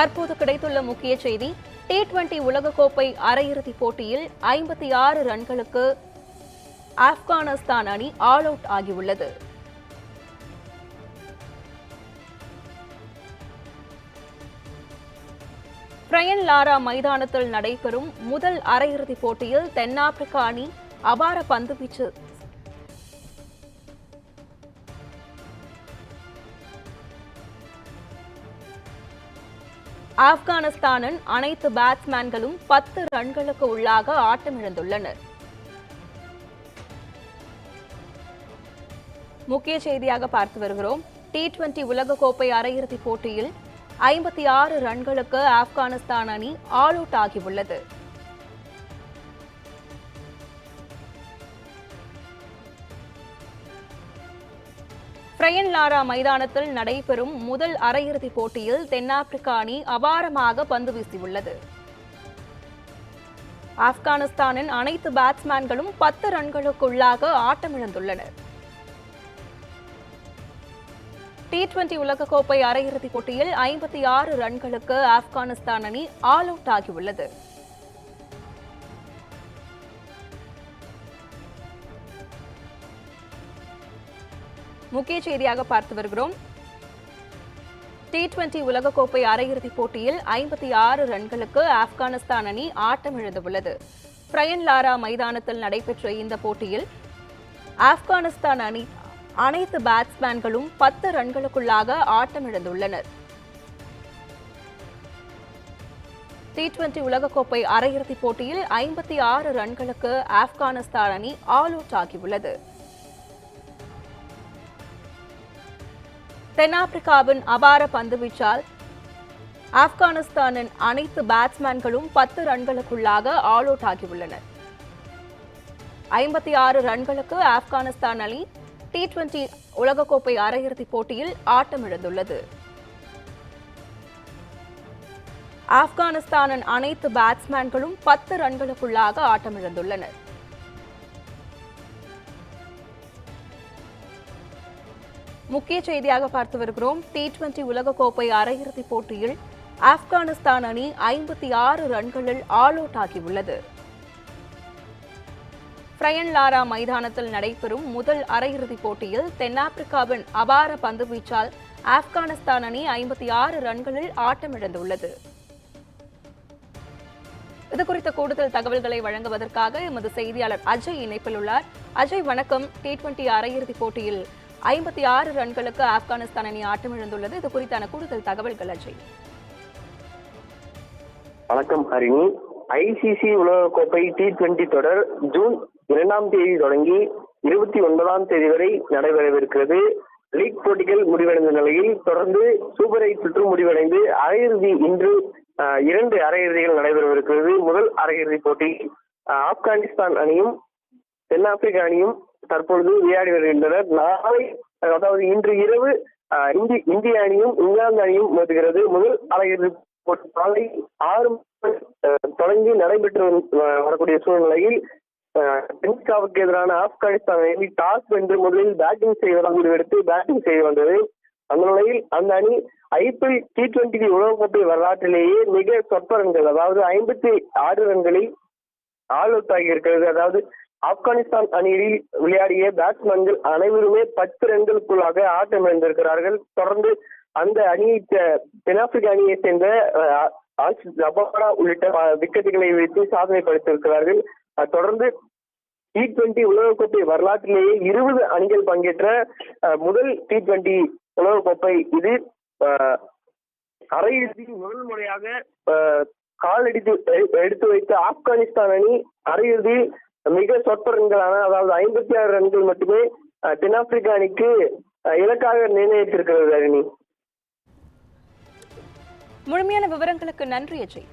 தற்போது கிடைத்துள்ள முக்கிய செய்தி டி டுவெண்டி உலகக்கோப்பை அரையிறுதிப் போட்டியில் ஐம்பத்தி ஆறு ரன்களுக்கு ஆப்கானிஸ்தான் அணி ஆல் அவுட் ஆகியுள்ளது. பிரயன் லாரா மைதானத்தில் நடைபெறும் முதல் அரையிறுதிப் போட்டியில் தென்னாப்பிரிக்க அணி அபார பந்துவீச்சு ஆப்கானிஸ்தானின் அனைத்து பேட்ஸ்மேன்களும் பத்து ரன்களுக்கு உள்ளாக ஆட்டமிழந்துள்ளனர். முக்கிய செய்தியாக பார்த்து வருகிறோம். டி டுவெண்டி உலகக்கோப்பை அரையிறுதிப் போட்டியில் ஐம்பத்தி ஆறு ரன்களுக்கு ஆப்கானிஸ்தான் அணி ஆல் அவுட் ஆகியுள்ளது. பிரையன் லாரா மைதானத்தில் நடைபெறும் முதல் அரையிறுதிப் போட்டியில் தென்னாப்பிரிக்க அணி அபாரமாக பந்து வீசியுள்ளது. ஆப்கானிஸ்தானின் அனைத்து பேட்ஸ்மேன்களும் பத்து ரன்களுக்குள்ளாக ஆட்டமிழந்துள்ளனர். டி டுவெண்டி உலகக்கோப்பை அரையிறுதிப் போட்டியில் ஐம்பத்தி ஆறு ரன்களுக்கு ஆப்கானிஸ்தான் அணி ஆல் அவுட் ஆகியுள்ளது. முக்கிய செய்தியாக பார்த்து வருகிறோம். டி டுவெண்டி உலகக்கோப்பை அரையிறுதிப் போட்டியில் ஐம்பத்தி ஆறு ரன்களுக்கு ஆப்கானிஸ்தான் அணி ஆட்டமிழந்துள்ளது பிரையன் லாரா மைதானத்தில் நடைபெற்ற இந்த போட்டியில் ஆப்கானிஸ்தான் அணி அனைத்து பேட்ஸ்மேன்களும் பத்து ரன்களுக்குள்ளாக ஆட்டமிழந்துள்ளனர் டி டுவெண்டி உலகக்கோப்பை அரையிறுதிப் போட்டியில் ஐம்பத்தி ஆறு ரன்களுக்கு ஆப்கானிஸ்தான் அணி ஆல் அவுட் ஆகியுள்ளது. தென்னாப்பிரிக்காவின் அபார பந்துவீச்சால் ஆப்கானிஸ்தானின் அனைத்து பேட்ஸ்மேன்களும் பத்து ரன்களுக்குள்ளாக ஆல் அவுட் ஆகியுள்ளனர். ஐம்பத்தி ஆறு ரன்களுக்கு ஆப்கானிஸ்தான் அணி டி டுவெண்டி உலகக்கோப்பை அரையிறுதிப் போட்டியில் ஆட்டமிழந்துள்ளது. ஆப்கானிஸ்தானின் அனைத்து பேட்ஸ்மேன்களும் பத்து ரன்களுக்குள்ளாக ஆட்டமிழந்துள்ளனர். முக்கிய செய்தியாக பார்த்து வருகிறோம். டி டுவெண்டி உலகக்கோப்பை அரையிறுதிப் போட்டியில் ஆப்கானிஸ்தான் அணி ஐம்பத்தி ஆறு ரன்களில் ஆல் அவுட் ஆகியுள்ளது. பிரையன் லாரா மைதானத்தில் நடைபெறும் முதல் அரையிறுதிப் போட்டியில் தென்னாப்பிரிக்காவின் அபார பந்து வீச்சால் ஆப்கானிஸ்தான் அணி ஐம்பத்தி ஆறு ரன்களில் ஆட்டமிழந்துள்ளது. இது குறித்த கூடுதல் தகவல்களை வழங்குவதற்காக எமது செய்தியாளர் அஜய் இணைப்பில் உள்ளார். அஜய் வணக்கம். டி டுவெண்டி அரையிறுதிப் போட்டியில் ஐம்பத்தி ஆறு ரன்களுக்கு ஆப்கானிஸ்தான் அணி ஆட்டமிழந்துள்ளது. இது குறித்தான கூடுதல் தகவல்கள் அஜய். வணக்கம் ஹரிணி. ஐசிசி உலகக்கோப்பை டி டுவெண்டி தொடர் ஜூன் இரண்டாம் தேதி தொடங்கி இருபத்தி ஒன்பதாம் தேதி வரை நடைபெறவிருக்கிறது. லீக் போட்டிகள் முடிவடைந்த நிலையில் தொடர்ந்து சூப்பர் எயிட் சுற்று முடிவடைந்து அரையிறுதி இன்று இரண்டு அரையிறுதிகள் நடைபெறவிருக்கிறது. முதல் அரையிறுதி போட்டி ஆப்கானிஸ்தான் அணியும் தென்னாப்பிரிக்க அணியும் தற்பொழுது விளையாடி வருகின்றனர். நாளை அதாவது இன்று இரவு இந்தி இந்திய அணியும் இங்கிலாந்து அணியும் மோதுகிறது. முதல் அரையிறுதி நாளை ஆறு தொடங்கி நடைபெற்று வரக்கூடிய சூழ்நிலையில் ஆஹ், எதிரான ஆப்கானிஸ்தான் அணி டாஸ் வென்று முதலில் பேட்டிங் செய்வதாக முடிவெடுத்து பேட்டிங் செய்து வந்தது. அந்த நிலையில் அந்த அணி ஐபிஎல் டி டுவெண்டி உலகக்கோப்பை வரலாற்றிலேயே மிக சொற்ப ரன்கள் அதாவது ஐம்பத்தி ஆறு ரன்களில் ஆல் அவுட் ஆகியிருக்கிறது. அதாவது ஆப்கானிஸ்தான் அணியில் விளையாடிய பேட்ஸ்மேன்கள் அனைவருமே பத்து ரன்களுக்குள்ளாக ஆட்டம் இழந்திருக்கிறார்கள் தொடர்ந்து அந்த அணியை தென்னாப்பிரிக்க அணியை சேர்ந்த உள்ளிட்ட விக்கெட்டுகளை வைத்து சாதனை படைத்திருக்கிறார்கள். தொடர்ந்து டி டுவெண்டி உலகக்கோப்பை வரலாற்றிலேயே இருபது அணிகள் பங்கேற்ற முதல் டி டுவெண்டி உலகக்கோப்பை இது. அஹ், முதல் முறையாக அஹ், காலடித்து எடுத்து வைத்த ஆப்கானிஸ்தான் அணி அரையிறுதியில் மிக சொற்ப ரன்களான அதாவது ஐம்பத்தி ஆறு ரன்கள் மட்டுமே தென்னாப்பிரிக்கா அணிக்கு இலக்காக நிர்ணயித்திருக்கிறது அரணி. முழுமையான விவரங்களுக்கு நன்றி அஜய்.